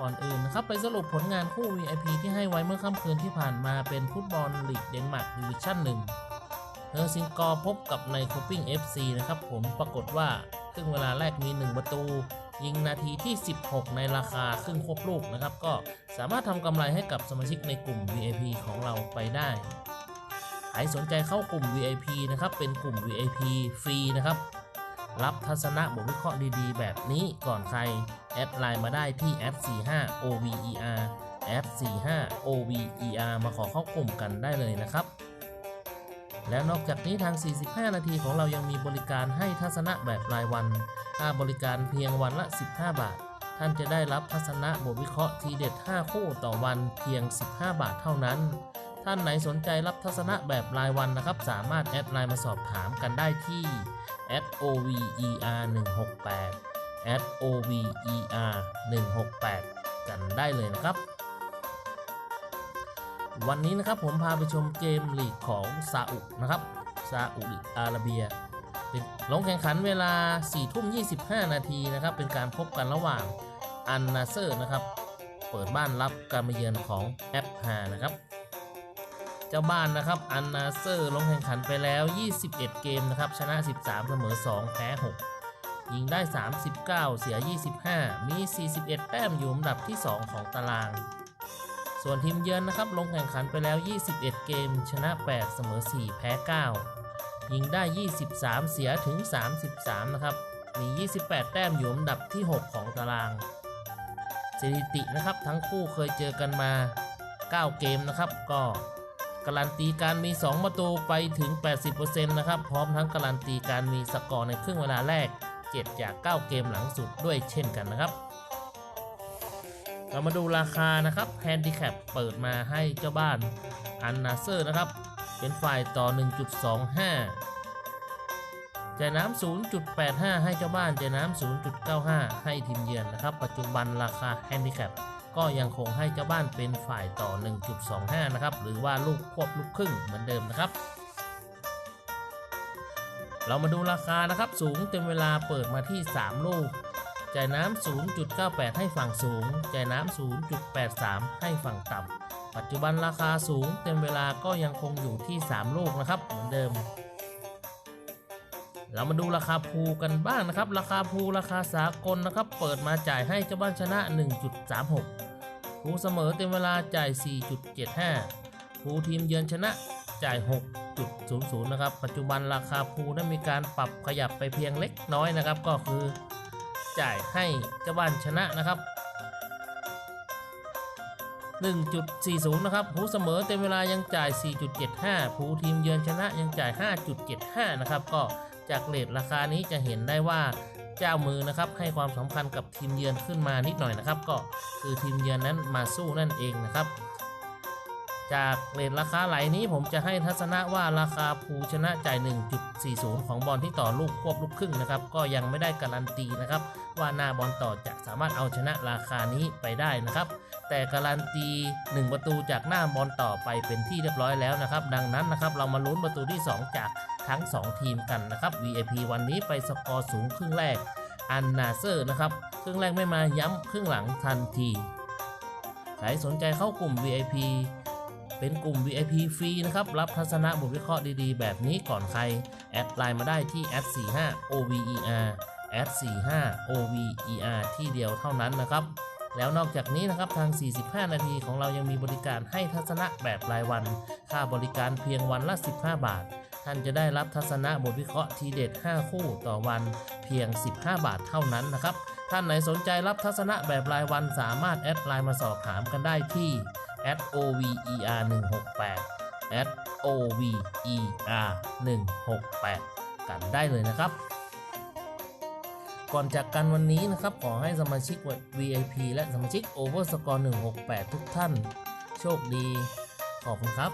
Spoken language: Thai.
ก่อนอื่นนะครับไปสรุปผลงานคู่ VIP ที่ให้ไว้เมื่อค่ำคืนที่ผ่านมาเป็นฟุตบอลลีกเดนมาร์กดิวิชั่น1เฮอร์ซิงกอร์พบกับในคูปิ้ง FC นะครับผมปรากฏว่าครึ่งเวลาแรกมี 1 ประตู ยิงนาทีที่ 16 ในราคาครึ่งครบลูกนะครับ ก็สามารถทำกำไรให้กับสมาชิกในกลุ่ม VIP ของเราไปได้ใครสนใจเข้ากลุ่ม VIP นะครับ เป็นกลุ่ม VIP ฟรีนะครับ รับทัศนะบทวิเคราะห์ดีๆ แบบนี้ก่อนใคร แอดไลน์มาได้ที่ f45over f45over มาขอเข้ากลุ่มกันได้เลยนะครับ แล้วนอกจากนี้ทาง 45 นาทีของเรายังมีบริการให้ทัศนะแบบรายวัน ค่าบริการเพียงวันละ 15 บาท ท่านจะได้รับทัศนะบทวิเคราะห์ทีเด็ด 5 คู่ต่อวันเพียง 15 บาทเท่านั้น ท่านไหนสนใจรับทัศนะแบบรายวันนะครับ สามารถแอดไลน์มาสอบถามกันได้ที่ @over 168 @over 168 กันได้เลยนะครับ วันนี้นะครับผมพาไปชมเกมลีกของซาอุนะครับซาอุดิอาระเบียเป็นลงแข่งขันเวลา 4 ทุ่ม 25 นาทีนะครับ เป็นการพบกันระหว่างอันนาเซอร์นะครับ เปิดบ้านรับการมาเยือนของแอปฮานะครับ จ้าบ้านนะครับ อันนาเซอร์ลงแข่งขันไปแล้ว 21 เกมนะครับ ชนะ 13 เสมอ 2 แพ้ 6 ยิงได้ 39 เสีย 25 มี 41 แต้มอยู่อันดับที่ 2 ของตาราง ส่วนทีมเยือนนะครับ ลงแข่งขันไปแล้ว 21 เกม ชนะ 8 เสมอ 4 แพ้ 9 ยิงได้ 23 เสียถึง 33 นะครับ มี 28 แต้มอยู่อันดับที่ 6 ของตาราง สถิตินะครับทั้งคู่เคยเจอกันมา 9 เกมนะครับก็ การันตีการมี 2 ประตูไปถึง 80%นะครับ พร้อมทั้งการันตีการมีสกอร์ในครึ่งเวลาแรก 7 จาก 9 เกมหลังสุดด้วยเช่นกันนะครับ เรามาดูราคานะครับแฮนดิแคปเปิดมาให้เจ้าบ้านอันนาเซอร์นะครับ เป็นฝ่ายต่อ 1.25 จ่ายน้ำ 0.85 ให้เจ้าบ้านจ่ายน้ำ 0.95 ให้ทีมเยือนนะครับ ปัจจุบันราคาแฮนดิแคป ก็ยังคงให้เจ้าบ้านเป็นฝ่ายต่อ 1.25 นะครับ หรือว่าลูกควบลูกครึ่งเหมือนเดิมนะครับ เรามาดูราคานะครับ สูงเต็มเวลาเปิดมาที่ 3 ลูกจ่ายน้ำ 0.98 ให้ฝั่งสูงจ่ายน้ำ 0.83 ให้ฝั่งต่ำ ปัจจุบันราคาสูงเต็มเวลาก็ยังคงอยู่ที่ 3 ลูกนะครับ เหมือนเดิม เรามาดูราคาพูกันบ้างนะครับ ราคาพูราคาสากลนะครับ เปิดมาจ่ายให้เจ้าบ้านชนะ 1.36 พูเสมอเต็มเวลาจ่าย 4.75พูทีมเยือนชนะจ่าย 6.00 นะครับ ปัจจุบันราคาพูได้มีการปรับขยับไปเพียงเล็กน้อยนะครับ ก็คือจ่ายให้เจ้าบ้านชนะนะครับ 1.40 นะครับผู้เสมอเต็มเวลายังจ่าย 4.75ผู้ทีมเยือนชนะยังจ่าย 5.75 นะครับ ก็จากเลทราคานี้จะเห็นได้ว่า เจ้ามือนะครับให้ความสำคัญกับทีมเยือนขึ้นมานิดหน่อยนะครับ ก็คือทีมเยือนนั้นมาสู้นั่นเองนะครับ จากเลทราคาไหลนี้ผมจะให้ทัศนะว่าราคาภูชนะจ่าย 1.40 ของบอลที่ต่อลูกควบลูกครึ่งนะครับ ก็ยังไม่ได้การันตีนะครับ ว่าหน้าบอลต่อจะสามารถเอาชนะราคานี้ไปได้นะครับแต่การันตี 1 ประตูจากหน้าบอลต่อไปเป็นที่เรียบร้อยแล้วนะครับ ดังนั้นนะครับเรามาลุ้นประตูที่ 2 จาก ทั้ง 2 ทีมกันนะครับ VIP วันนี้ไปสกอร์สูงครึ่งแรกอันนาเซอร์นะครับครึ่งแรกไม่มาย้ำครึ่งหลังทันทีใครสนใจเข้ากลุ่ม VIP เป็นกลุ่ม VIP ฟรีนะครับ รับทัศนะบทวิเคราะห์ดีๆ แบบนี้ก่อนใคร แอดไลน์มาได้ที่ @45 OVER @45 OVER ที่เดียวเท่านั้นนะครับ แล้วนอกจากนี้นะครับทาง 45 นาทีของเรายังมีบริการให้ทัศนะแบบรายวัน ค่าบริการเพียงวันละ 15 บาท ท่านจะได้รับทัศนะบทวิเคราะห์ทีเด็ด 5 คู่ต่อวันเพียง 15 บาทเท่านั้นนะครับ ท่านไหนสนใจรับทัศนะแบบรายวันสามารถแอดไลน์มาสอบถามกันได้ที่ @over 168 @over 168กันได้เลยนะครับก่อนจากกันวันนี้นะครับ ขอให้สมาชิก VIP และสมาชิก Overscore 168 ทุกท่าน โชคดี ขอบคุณครับ